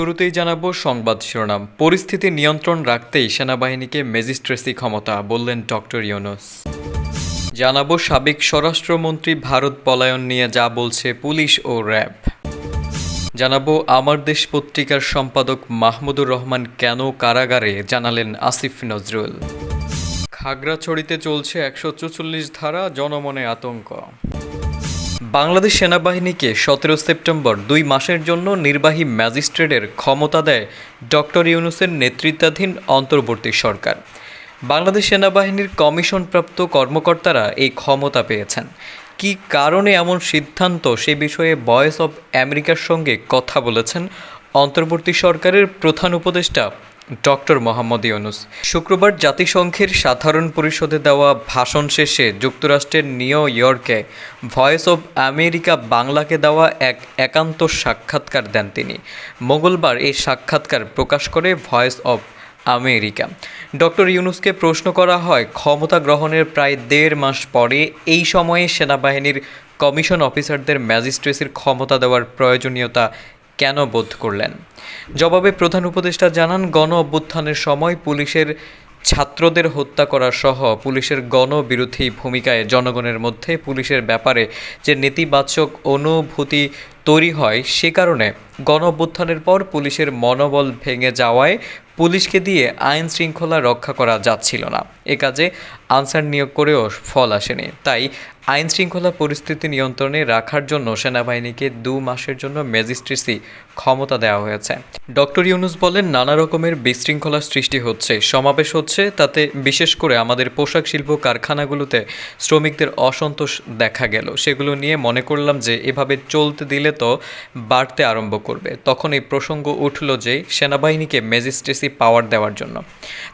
শুরুতেই জানাব সংবাদ শিরোনাম। পরিস্থিতি নিয়ন্ত্রণ রাখতেই সেনাবাহিনীকে ম্যাজিস্ট্রেসি ক্ষমতা, বললেন ডক্টর ইউনুস। জানাব সাবেক স্বরাষ্ট্রমন্ত্রী ভারত পলায়ন নিয়ে যা বলছে পুলিশ ও র্যাব। জানাব আমার দেশ পত্রিকার সম্পাদক মাহমুদুর রহমান কেন কারাগারে, জানালেন আসিফ নজরুল। খাগড়াছড়িতে চলছে একশো ধারা, জনমনে আতঙ্ক। বাংলাদেশ সেনাবাহিনীকে সতেরো সেপ্টেম্বর দুই মাসের জন্য নির্বাহী ম্যাজিস্ট্রেটের ক্ষমতা দেয় ডক্টর ইউনুসের নেতৃত্বাধীন অন্তর্বর্তী সরকার। বাংলাদেশ সেনাবাহিনীর কমিশনপ্রাপ্ত কর্মকর্তারা এই ক্ষমতা পেয়েছেন। কী কারণে এমন সিদ্ধান্ত সে বিষয়ে ভয়েস অব আমেরিকার সঙ্গে কথা বলেছেন অন্তর্বর্তী সরকারের প্রধান উপদেষ্টা ডক্টর মোহাম্মদ ইউনুস। শুক্রবার জাতিসংঘের সাধারণ পরিষদে দেওয়া ভাষণ শেষে যুক্তরাষ্ট্রের নিউ ইয়র্কে ভয়েস অব আমেরিকা বাংলাকে দেওয়া এক একান্ত সাক্ষাৎকার দেন তিনি। মঙ্গলবার এই সাক্ষাৎকার প্রকাশ করে ভয়েস অব আমেরিকা। ডক্টর ইউনুসকে প্রশ্ন করা হয়, ক্ষমতা গ্রহণের প্রায় দেড় মাস পরে এই সময়ে সেনাবাহিনীর কমিশন অফিসারদের ম্যাজিস্ট্রেসির ক্ষমতা দেওয়ার প্রয়োজনীয়তা কেন বোধ করলেন? জবাবে প্রধান উপদেষ্টা জানান, গণ অভ্যুত্থানের সময় পুলিশের ছাত্রদের হত্যা করা সহ পুলিশের গণবিরোধী ভূমিকায় জনগণের মধ্যে পুলিশের ব্যাপারে যে নেতিবাচক অনুভূতি তৈরি হয় সে কারণে গণ পর পুলিশের মনোবল ভেঙে যাওয়ায় পুলিশকে দিয়ে আইন শৃঙ্খলা রক্ষা করা যাচ্ছিল না। এ কাজে আনসার নিয়োগ করেও ফল আসেনি। তাই আইন শৃঙ্খলা পরিস্থিতি নিয়ন্ত্রণে রাখার জন্য সেনাবাহিনীকে দু মাসের জন্য ম্যাজিস্ট্রেসি ক্ষমতা দেওয়া হয়েছে। ডক্টর ইউনুস বলেন, নানা রকমের বিশৃঙ্খলা সৃষ্টি হচ্ছে। সমাবেশ হচ্ছে তাতে বিশেষ করে আমাদের পোশাক শিল্প কারখানাগুলোতে শ্রমিকদের অসন্তোষ দেখা গেল। সেগুলো নিয়ে মনে করলাম যে এভাবে চলতে দিলে তো বাড়তে আরম্ভ করবে। তখন এই প্রসঙ্গ উঠল যে সেনাবাহিনীকে ম্যাজিস্ট্রেসি পাওয়ার দেওয়ার জন্য।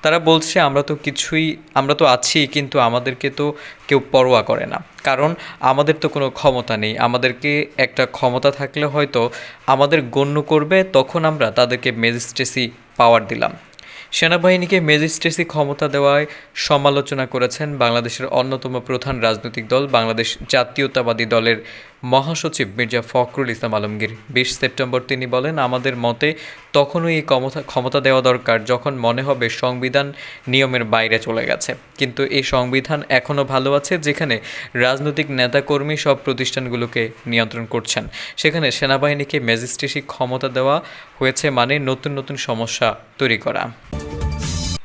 তারা বলছে, আমরা তো কিছুই, আমরা তো আছি, কিন্তু আমাদেরকে তো কেউ পরোয়া করে না। কারণ আমাদের তো কোনো ক্ষমতা নেই। আমাদেরকে একটা ক্ষমতা থাকলে হয়তো আমাদের গণ্য করবে, তখন আমরা তাদেরকে ম্যাজিস্ট্রেসি পাওয়ার দিলাম। সেনাবাহিনীকে ম্যাজিস্ট্রেসি ক্ষমতা দেওয়ায় সমালোচনা করেছেন বাংলাদেশের অন্যতম প্রধান রাজনৈতিক দল, বাংলাদেশ জাতীয়তাবাদী দলের মহাসচিব মির্জা ফখরুল ইসলাম আলমগীর। বিশ সেপ্টেম্বর তিনি বলেন, আমাদের মতে তখনই এই ক্ষমতা ক্ষমতা দেওয়া দরকার যখন মনে হবে সংবিধান নিয়মের বাইরে চলে গেছে। কিন্তু এই সংবিধান এখনও ভালো আছে যেখানে রাজনৈতিক নেতাকর্মী সব প্রতিষ্ঠানগুলোকে নিয়ন্ত্রণ করছেন। সেখানে সেনাবাহিনীকে ম্যাজিস্ট্রেসি ক্ষমতা দেওয়া হয়েছে মানে নতুন নতুন সমস্যা তৈরি করা।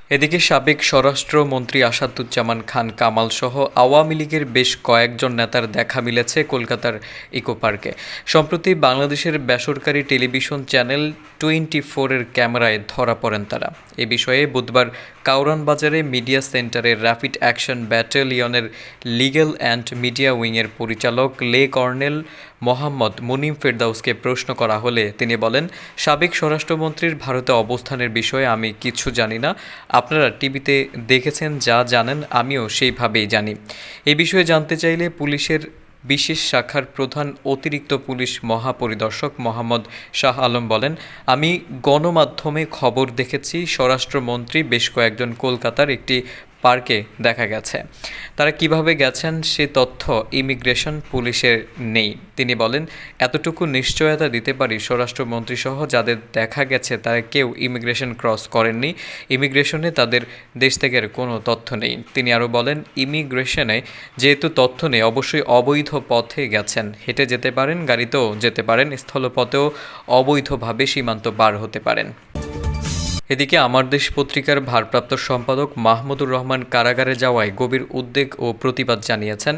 এদিকে সাবেক স্বরাষ্ট্রমন্ত্রী আসাদুজ্জামান খান কামাল সহ আওয়ামী লীগের বেশ কয়েকজন নেতার দেখা মিলেছে কলকাতার ইকো পার্কে। সম্প্রতি বাংলাদেশের বেসরকারি টেলিভিশন চ্যানেল টোয়েন্টি ফোরের ক্যামেরায় ধরা পড়েন তারা। এ বিষয়ে বুধবার কাউরান বাজারে মিডিয়া সেন্টারের র্যাপিড অ্যাকশন ব্যাটালিয়নের লিগ্যাল অ্যান্ড মিডিয়া উইংয়ের পরিচালক লে কর্নেল মোহাম্মদ মুনিম ফেরদাউসকে প্রশ্ন করা হলে তিনি বলেন, সাবেক স্বরাষ্ট্রমন্ত্রীর ভারতে অবস্থানের বিষয়ে আমি কিছু জানি না। আপনারা টিভিতে দেখেছেন, যা জানেন, আমিও সেইভাবেই জানি। এ বিষয়ে জানতে চাইলে পুলিশের বিশেষ শাখার প্রধান অতিরিক্ত পুলিশ মহাপরিদর্শক মোহাম্মদ শাহ আলম বলেন, আমি গণমাধ্যমে খবর দেখেছি, স্বরাষ্ট্রমন্ত্রী বেশ কয়েকজন কলকাতার একটি পার্কে দেখা গেছে। তারা কীভাবে গেছেন সে তথ্য ইমিগ্রেশন পুলিশের নেই। তিনি বলেন, এতটুকু নিশ্চয়তা দিতে পারি স্বরাষ্ট্রমন্ত্রী সহ যাদের দেখা গেছে তারা কেউ ইমিগ্রেশন ক্রস করেননি। ইমিগ্রেশনে তাদের দেশ থেকে কোনো তথ্য নেই। তিনি আরও বলেন, ইমিগ্রেশনে যেহেতু তথ্য নেই, অবশ্যই অবৈধ পথে গেছেন। হেঁটে যেতে পারেন, গাড়িতেও যেতে পারেন, স্থলপথেও অবৈধভাবে সীমান্ত পার হতে পারেন। এদিকে আমার দেশ পত্রিকার ভারপ্রাপ্ত সম্পাদক মাহমুদুর রহমান কারাগারে যাওয়ায় গভীর উদ্বেগ ও প্রতিবাদ জানিয়েছেন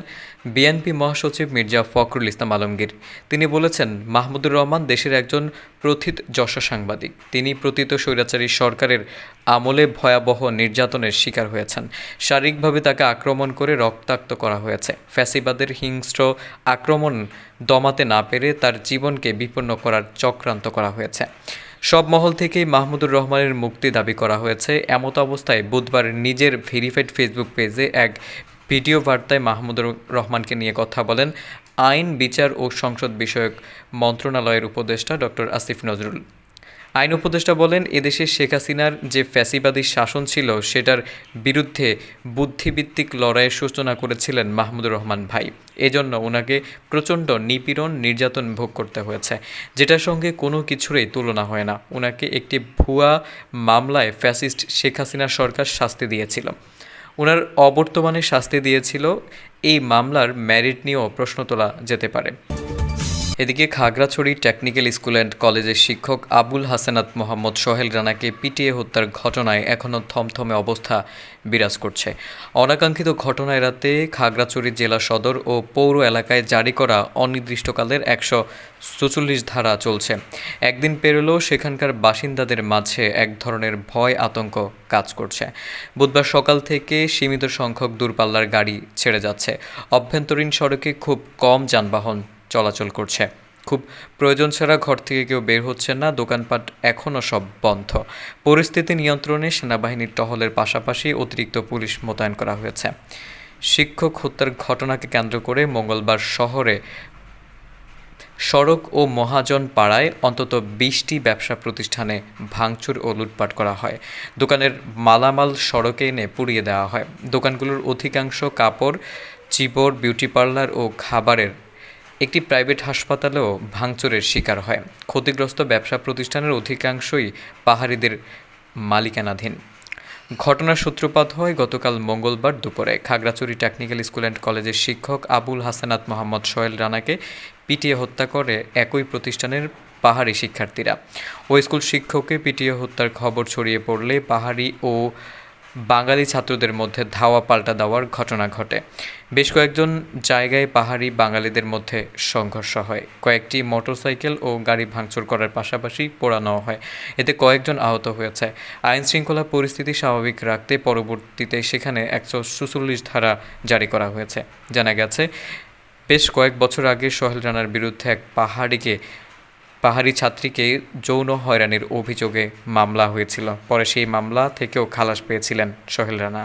বিএনপি মহাসচিব মির্জা ফখরুল ইসলাম আলমগীর। তিনি বলেছেন, মাহমুদুর রহমান দেশের একজন প্রথিত যশা সাংবাদিক। তিনি প্রতীত স্বৈরাচারী সরকারের আমলে ভয়াবহ নির্যাতনের শিকার হয়েছেন। শারীরিকভাবে তাকে আক্রমণ করে রক্তাক্ত করা হয়েছে। ফ্যাসিবাদের হিংস্র আক্রমণ দমাতে না পেরে তার জীবনকে বিপন্ন করার চক্রান্ত করা হয়েছে। সব মহল থেকেই মাহমুদুর রহমানের মুক্তি দাবি করা হয়েছে। এমত অবস্থায় বুধবার নিজের ভেরিফাইড ফেসবুক পেজে এক ভিডিও বার্তায় মাহমুদুর রহমানকে নিয়ে কথা বলেন আইন, বিচার ও সংসদ বিষয়ক মন্ত্রণালয়ের উপদেষ্টা ডক্টর আসিফ নজরুল। আইন উপদেষ্টা বলেন, এদেশে শেখ হাসিনার যে ফ্যাসিবাদী শাসন ছিল, সেটার বিরুদ্ধে বুদ্ধিভিত্তিক লড়াইয়ের সূচনা করেছিলেন মাহমুদুর রহমান ভাই। এজন্য ওনাকে প্রচণ্ড নিপীড়ন, নির্যাতন ভোগ করতে হয়েছে। যেটার সঙ্গে কোনো কিছুরই তুলনা হয় না। ওনাকে একটি ভুয়া মামলায় ফ্যাসিস্ট শেখ হাসিনা সরকার শাস্তি দিয়েছিল। ওনার অবর্তমানে শাস্তি দিয়েছিল, এই মামলার ম্যারিট নিয়েও প্রশ্ন তোলা যেতে পারে। এদিকে খাগড়াছড়ি টেকনিক্যাল স্কুল অ্যান্ড কলেজের শিক্ষক আবুল হাসানাত মোহাম্মদ সোহেল রানাকে পিটিয়ে হত্যার ঘটনায় এখনও থমথমে অবস্থা বিরাজ করছে। অনাকাঙ্ক্ষিত ঘটনা এড়াতে খাগড়াছড়ি জেলা সদর ও পৌর এলাকায় জারি করা অনির্দিষ্টকালের একশো চুচল্লিশ ধারা চলছে। একদিন পেরোলেও সেখানকার বাসিন্দাদের মাঝে এক ধরনের ভয় আতঙ্ক কাজ করছে। বুধবার সকাল থেকে সীমিত সংখ্যক দূরপাল্লার গাড়ি ছেড়ে যাচ্ছে। অভ্যন্তরীণ সড়কে খুব কম যানবাহন চলাচল করছে। খুব প্রয়োজন ছাড়া ঘর থেকে কেউ বের হচ্ছে না, দোকানপাট এখনও সব বন্ধ। পরিস্থিতি নিয়ন্ত্রণে সেনাবাহিনীর টহলের পাশাপাশি অতিরিক্ত পুলিশ মোতায়েন করা হয়েছে। শিক্ষক হত্যার ঘটনাকে কেন্দ্র করে মঙ্গলবার শহরে সড়ক ও মহাজন পাড়ায় অন্তত বিশটি ব্যবসা প্রতিষ্ঠানে ভাঙচুর ও লুটপাট করা হয়। দোকানের মালামাল সড়কে এনে পুড়িয়ে দেওয়া হয়। দোকানগুলোর অধিকাংশ কাপড় চিবর বিউটি পার্লার ও খাবারের একটি প্রাইভেট হাসপাতালেও ভাঙচুরের শিকার হয়। ক্ষতিগ্রস্ত ব্যবসা প্রতিষ্ঠানের অধিকাংশই পাহাড়িদের মালিকানাধীন। ঘটনার সূত্রপাত হয় গতকাল মঙ্গলবার দুপুরে। খাগড়াছড়ি টেকনিক্যাল স্কুল অ্যান্ড কলেজের শিক্ষক আবুল হাসানাত মোহাম্মদ সোহেল রানাকে পিটিয়ে হত্যা করে একই প্রতিষ্ঠানের পাহাড়ি শিক্ষার্থীরা। ওই স্কুল শিক্ষককে পিটিয়ে হত্যার খবর ছড়িয়ে পড়লে পাহাড়ি ও বাঙালি ছাত্রদের মধ্যে ধাওয়া পাল্টা দেওয়ার ঘটনা ঘটে। বেশ কয়েকজন জায়গায় পাহাড়ি বাঙালিদের মধ্যে সংঘর্ষ হয়। কয়েকটি মোটরসাইকেল ও গাড়ি ভাঙচুর করার পাশাপাশি পোড়ানো হয়। এতে কয়েকজন আহত হয়েছে। আইন শৃঙ্খলা পরিস্থিতি স্বাভাবিক রাখতে পরবর্তীতে সেখানে একশো সুচল্লিশ ধারা জারি করা হয়েছে। জানা গেছে, বেশ কয়েক বছর আগে সোহেল রানার বিরুদ্ধে এক পাহাড়িকে পাহাড়ি ছাত্রীকে যৌন হয়রানির অভিযোগে মামলা হয়েছিল। পরে সেই মামলা থেকেও খালাস পেয়েছিলেন সোহেল রানা।